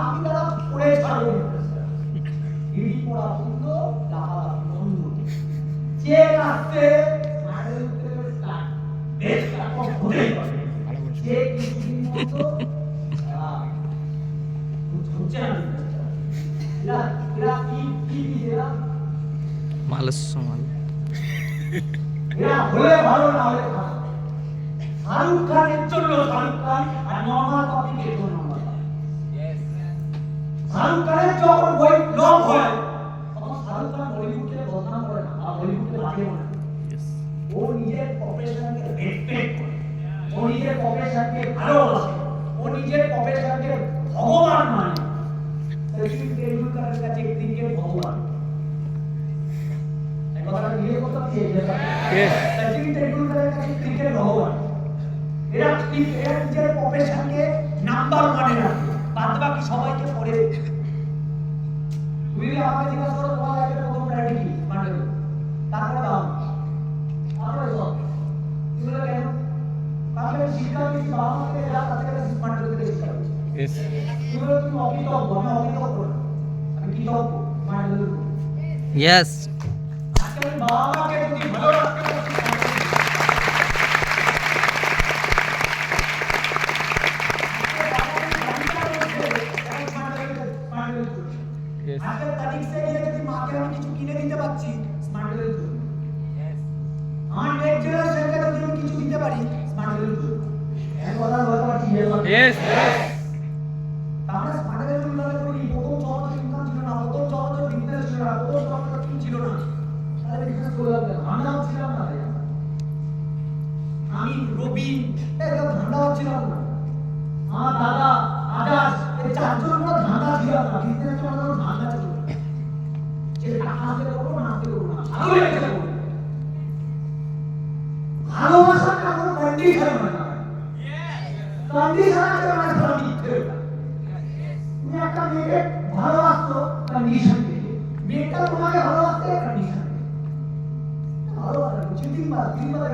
আমি তারা পড়ে ছাড়বো হিড়ি পড়া বন্ধ লাফালাফি বন্ধ চেক এরা মালস্য মাল হলে ভালো না হলে খারাপ। শাহরুখ খানের জন্য শাহরুখ খান আর নর্মাল জন্য। শাহরুখ যখন বই ফ্লপ হয়। তখন শাহরুখ খান বলিউডকে বদনাম করে না আর বলিউডকে বাজে না। ও নিজের প্রফেশনকে রেসপেক্ট করে। ও নিজের প্রফেশনকে ভালোবাসে। ও নিজের প্রফেশনকে ভগবান মানে। সচিন তেন্ডুলকারের কাছে ক্রিকেট ভগবান। কথাটা নিয়ে কথা সচিন তেন্ডুলকারের কাছে ক্রিকেট ভগবান। এরা এরা নিজের প্রফেশনকে নাম্বার ওয়ানে রাখে। বাদ বাকি সবাইকে পড়ে। তুমি আমাকে জিজ্ঞাসা করো তোমার লাইফের প্রথম প্রায়োরিটি কি? তারপরে দাও তারপরে এগুলো কেন? আমি শিক্ষা দিচ্ছি বাবা মাকে এরা তাদের কাছে শিক্ষা তুমি অকৃতজ্ঞ? আমি অকৃতজ্ঞ না। আমি মান্ডলের উপর। ইয়েস আজকে আমি বাবা মাকে যদি ভালো রাখতে পারছি আজকের গিয়ে যদি মাকে আমি কিছু কিনে দিতে পারছি স্মার্ট ওয়েলের জন্য আমার নেক্সট জেনারেশনকে যদি আমি কিছু দিতে পারি স্মার্ট ওয়েলের জন্য এক কথা বলতে পারছি ইয়েস আমরা ভালোবাসাটা কোনো কন্ডিশন না কন্ডিশন আছে মিথ্যে ওটা। তুমি একটা মেয়েকে ভালোবাসছো কন্ডিশন থেকে মেয়েটা তোমাকে ভালোবাসতে কন্ডিশন ভালোবাসা তিনবার তিনবার।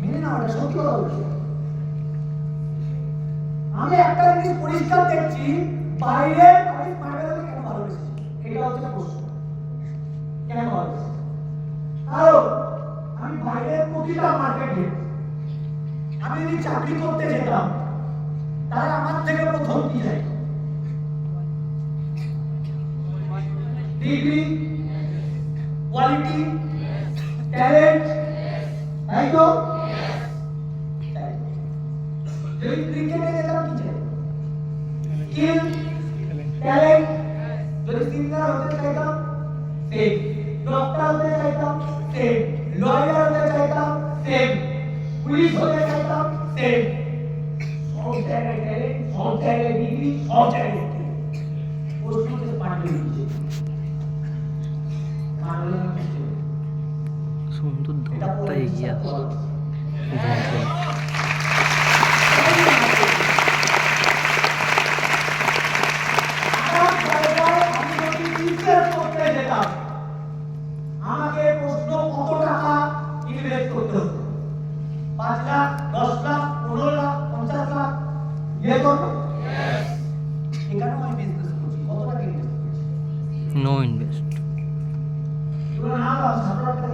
মেনে নাও, এটা সত্যি কথা আমি একটা জিনিস পরিষ্কার দেখছি, বাইরে আমি পাগলকে কেন ভালোবেসেছি এটা হচ্ছে প্রশ্ন কেন ভালোবেসেছি কারণ আমি প্রতিটা মার্কেটে আমি যদি চাকরি করতে যেতাম, তাহলে আমার থেকে প্রথম কি চাই ডিগ্রি? কোয়ালিটি ট্যালেন্ট তাই তো? যদি ক্রিকেটে যেতাম কি চাই স্কিল ট্যালেন্ট যদি সিঙ্গার হতে চাইতাম সেম ডক্টর হতে চাইতাম সেম লয়ার পুলিশ হতে চাইতাম সেম সব জায়গায় ট্যালেন্ট সব জায়গায় ডিগ্রি। সব জায়গায় সুন্দর ধরতা এগিয়ে আসছে।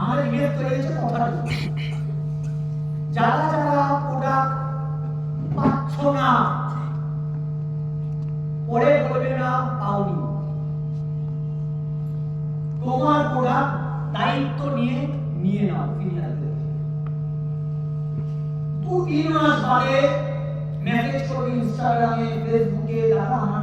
আমাদের তৈরি হয়েছে কথার যারা যারা পাচ্ছ না পরে বলবে না, পাওনি। তোমার প্রোডাক্ট দায়িত্ব নিয়ে নিয়ে নাও, ফিরিয়ে দু তিন মাস বাদে মেসেজ করবে ইনস্টাগ্রামে ফেসবুকে দাদা আমার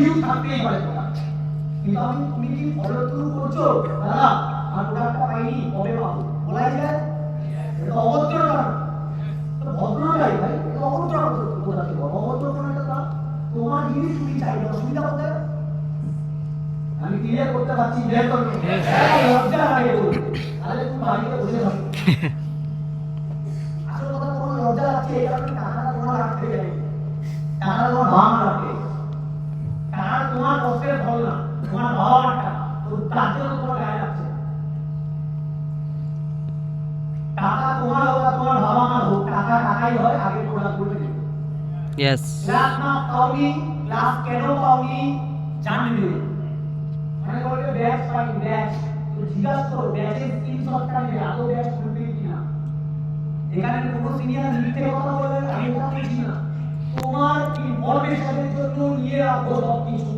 ডিউ থাকতেই পারে তোমার কিন্তু আমি তুমি কি ফলো থ্রু করছ? দাদা আর প্রোডাক্টটা পাইনি কবে পাবো? বলাই যায়? এটা অভদ্রতা ভদ্রতাই ভাই। এটা অভদ্রতা কোথাতে বল। অভদ্রতা এটা তা। তোমার জিনিস তুমি চাইবে অসুবিধা কোথায়? আমি ক্লিয়ার করতে পারছি ক্লিয়ার করতে লজ্জা লাগে বলতে। তাহলে তুমি বাড়িতে বসে থাকো। Yes. ক্লাস না পাওনি ক্লাস কেন পাওনি জানবে মানে বলবে ব্যাচ পাইনি ব্যাচ তো জিজ্ঞাসা করো ব্যাচের স্ক্রিনশটটা নেবে আদৌ ব্যাচ খুলবে কিনা? এখানে কোনো সিনিয়র মিথ্যে কথা বলে, আমি কথা বলছি না। তোমার ইনফরমেশনের জন্য নিয়ে রাখো সব কিছু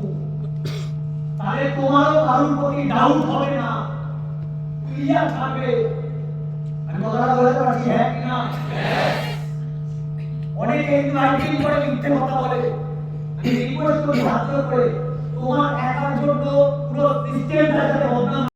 তাহলে তোমারও কারোর প্রতি ডাউট হবে না। ক্লিয়ার থাকবে। আমি কথাটা বলতে পারছি হ্যাঁ কি না আইডিং করে করে তোমার একার জন্য পুরো সিস্টেমটা